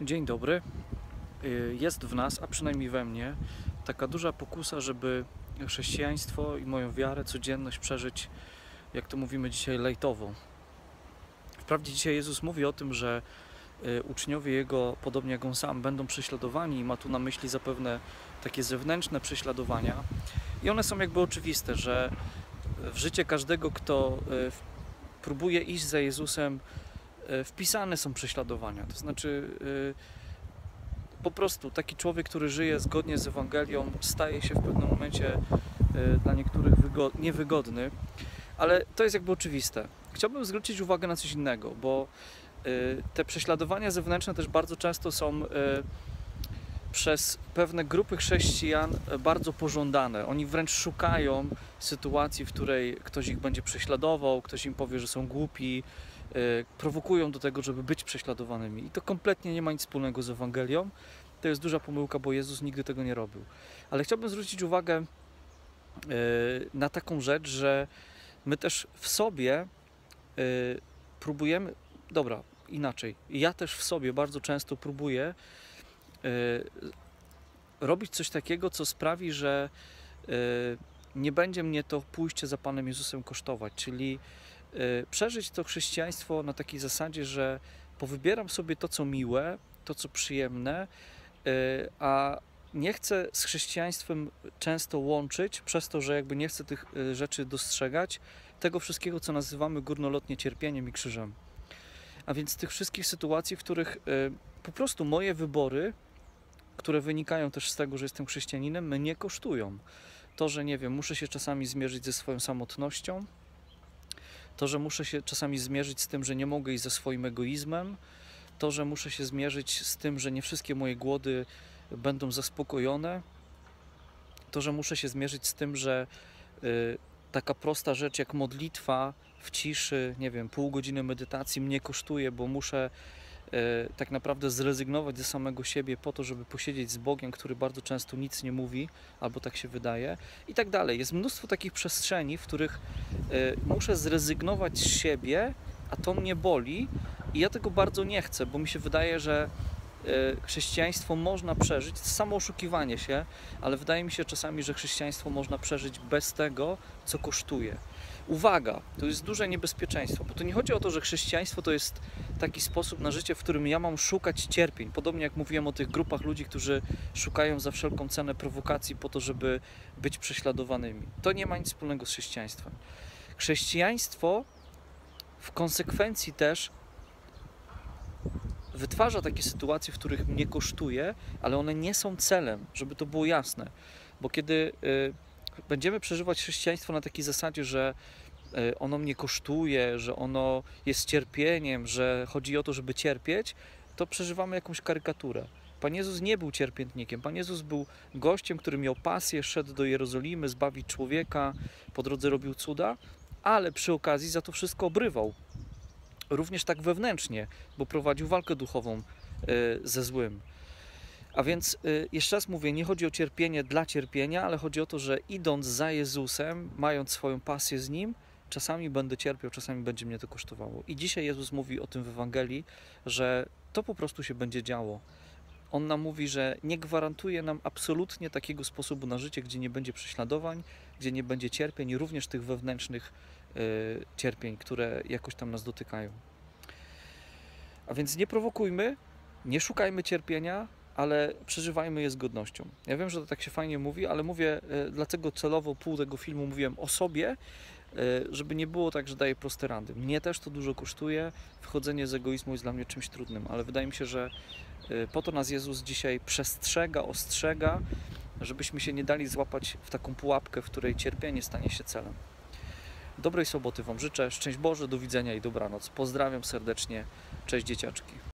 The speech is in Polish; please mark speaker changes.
Speaker 1: Dzień dobry. Y, Jest w nas, a przynajmniej we mnie, taka duża pokusa, żeby chrześcijaństwo i moją wiarę, codzienność przeżyć, jak to mówimy dzisiaj, lejtowo. Wprawdzie dzisiaj Jezus mówi o tym, że y, uczniowie Jego, podobnie jak On sam, będą prześladowani i ma tu na myśli zapewne takie zewnętrzne prześladowania. I one są jakby oczywiste, że w życie każdego, kto y, próbuje iść za Jezusem, wpisane są prześladowania. To znaczy, y, po prostu taki człowiek, który żyje zgodnie z Ewangelią, staje się w pewnym momencie y, dla niektórych wygo- niewygodny, ale to jest jakby oczywiste. Chciałbym zwrócić uwagę na coś innego, bo te prześladowania zewnętrzne też bardzo często są przez pewne grupy chrześcijan bardzo pożądane. Oni wręcz szukają sytuacji, w której ktoś ich będzie prześladował, ktoś im powie, że są głupi, prowokują do tego, żeby być prześladowanymi. I to kompletnie nie ma nic wspólnego z Ewangelią. To jest duża pomyłka, bo Jezus nigdy tego nie robił. Ale chciałbym zwrócić uwagę y, na taką rzecz, że my też w sobie y, próbujemy, dobra, inaczej. Ja też w sobie bardzo często próbuję y, robić coś takiego, co sprawi, że y, nie będzie mnie to pójście za Panem Jezusem kosztować, czyli y, przeżyć to chrześcijaństwo na takiej zasadzie, że powybieram sobie to, co miłe, to, co przyjemne, y, a nie chcę z chrześcijaństwem często łączyć, przez to, że jakby nie chcę tych y, rzeczy dostrzegać, tego wszystkiego, co nazywamy górnolotnie cierpieniem i krzyżem. A więc tych wszystkich sytuacji, w których y, po prostu moje wybory, które wynikają też z tego, że jestem chrześcijaninem, mnie kosztują. To, że nie wiem, muszę się czasami zmierzyć ze swoją samotnością, to, że muszę się czasami zmierzyć z tym, że nie mogę iść ze swoim egoizmem, to, że muszę się zmierzyć z tym, że nie wszystkie moje głody będą zaspokojone, to, że muszę się zmierzyć z tym, że y, taka prosta rzecz jak modlitwa w ciszy, nie wiem, pół godziny medytacji mnie kosztuje, bo muszę tak naprawdę zrezygnować ze samego siebie po to, żeby posiedzieć z Bogiem, który bardzo często nic nie mówi, albo tak się wydaje, i tak dalej. Jest mnóstwo takich przestrzeni, w których y, muszę zrezygnować z siebie, a to mnie boli, i ja tego bardzo nie chcę, bo mi się wydaje, że y, chrześcijaństwo można przeżyć, samo oszukiwanie się, ale wydaje mi się czasami, że chrześcijaństwo można przeżyć bez tego, co kosztuje. Uwaga, to jest duże niebezpieczeństwo, bo to nie chodzi o to, że chrześcijaństwo to jest taki sposób na życie, w którym ja mam szukać cierpień. Podobnie jak mówiłem o tych grupach ludzi, którzy szukają za wszelką cenę prowokacji po to, żeby być prześladowanymi. To nie ma nic wspólnego z chrześcijaństwem. Chrześcijaństwo w konsekwencji też wytwarza takie sytuacje, w których mnie kosztuje, ale one nie są celem, żeby to było jasne. Bo kiedy y, będziemy przeżywać chrześcijaństwo na takiej zasadzie, że y, ono mnie kosztuje, że ono jest cierpieniem, że chodzi o to, żeby cierpieć, to przeżywamy jakąś karykaturę. Pan Jezus nie był cierpiętnikiem. Pan Jezus był gościem, który miał pasję, szedł do Jerozolimy, zbawić człowieka, po drodze robił cuda, ale przy okazji za to wszystko obrywał. Również tak wewnętrznie, bo prowadził walkę duchową y, ze złym. A więc y, jeszcze raz mówię, nie chodzi o cierpienie dla cierpienia, ale chodzi o to, że idąc za Jezusem, mając swoją pasję z Nim, czasami będę cierpiał, czasami będzie mnie to kosztowało. I dzisiaj Jezus mówi o tym w Ewangelii, że to po prostu się będzie działo. On nam mówi, że nie gwarantuje nam absolutnie takiego sposobu na życie, gdzie nie będzie prześladowań, gdzie nie będzie cierpień, również tych wewnętrznych y, cierpień, które jakoś tam nas dotykają. A więc nie prowokujmy, nie szukajmy cierpienia, ale przeżywajmy je z godnością. Ja wiem, że to tak się fajnie mówi, ale mówię, e, dlatego celowo pół tego filmu mówiłem o sobie, e, żeby nie było tak, że daję proste rady. Mnie też to dużo kosztuje, wchodzenie z egoizmu jest dla mnie czymś trudnym, ale wydaje mi się, że e, po to nas Jezus dzisiaj przestrzega, ostrzega, żebyśmy się nie dali złapać w taką pułapkę, w której cierpienie stanie się celem. Dobrej soboty Wam życzę, szczęść Boże, do widzenia i dobranoc. Pozdrawiam serdecznie, cześć dzieciaczki.